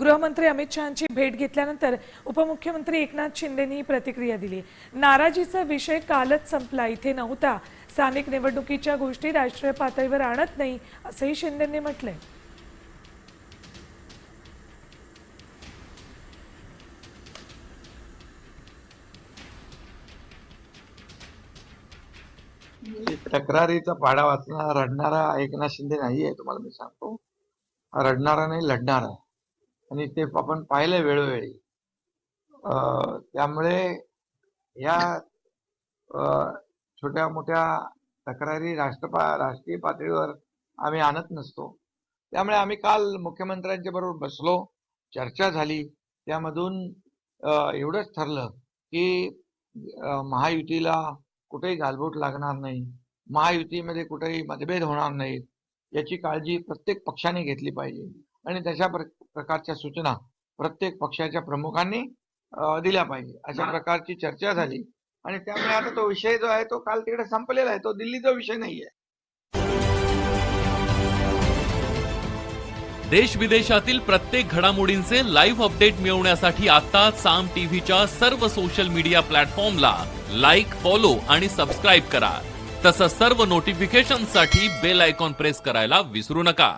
गृहमंत्री अमित शहाची भेट घेतल्यानंतर उपमुख्यमंत्री एकनाथ शिंदेनी प्रतिक्रिया दिली. नाराजीचा विषय कालच संपला. इथे नव्हता. स्थानिक निवडणुकीच्या गोष्टी राष्ट्रीय पातळीवर आणत नाही असंही शिंदेंनी म्हटलंय. तक्रारीचा पाडा वाचणारा रडणारा एकनाथ शिंदे नाही आहे तुम्हाला मी सांगतो. रडणारा नाही लढणारा आणि ते आपण पाहिलंय वेळोवेळी. अं, त्यामुळे या अं, छोट्या मोठ्या तक्रारी राष्ट्रपा राष्ट्रीय पातळीवर आम्ही आणत नसतो. त्यामुळे आम्ही काल मुख्यमंत्र्यांच्या बरोबर बसलो चर्चा झाली. त्यामधून एवढंच ठरलं की महायुतीला कुठेही गालबोट लागणार नाही. महायुतीमध्ये कुठेही मतभेद होणार नाहीत. याची काळजी प्रत्येक पक्षाने घेतली पाहिजे. आणि तशा प्र- प्रकारच्या सूचना प्रत्येक पक्षाच्या प्रमुखांनी दिल्या पाहिजे. अशा प्रकारची चर्चा झाली. आणि त्यामुळे आता तो विषय जो आहे तो काल तिकडे संपलेला आहे. तो दिल्लीचा विषय नाहीये. देश विदेशातील प्रत्येक घडामोडींचे लाईव्ह अपडेट मिळवण्यासाठी आता साम टीव्हीच्या सर्व सोशल मीडिया प्लॅटफॉर्मला लाईक फॉलो आणि सबस्क्राईब करा. तसंच सर्व नोटिफिकेशनसाठी बेल आयकॉन प्रेस करायला विसरू नका.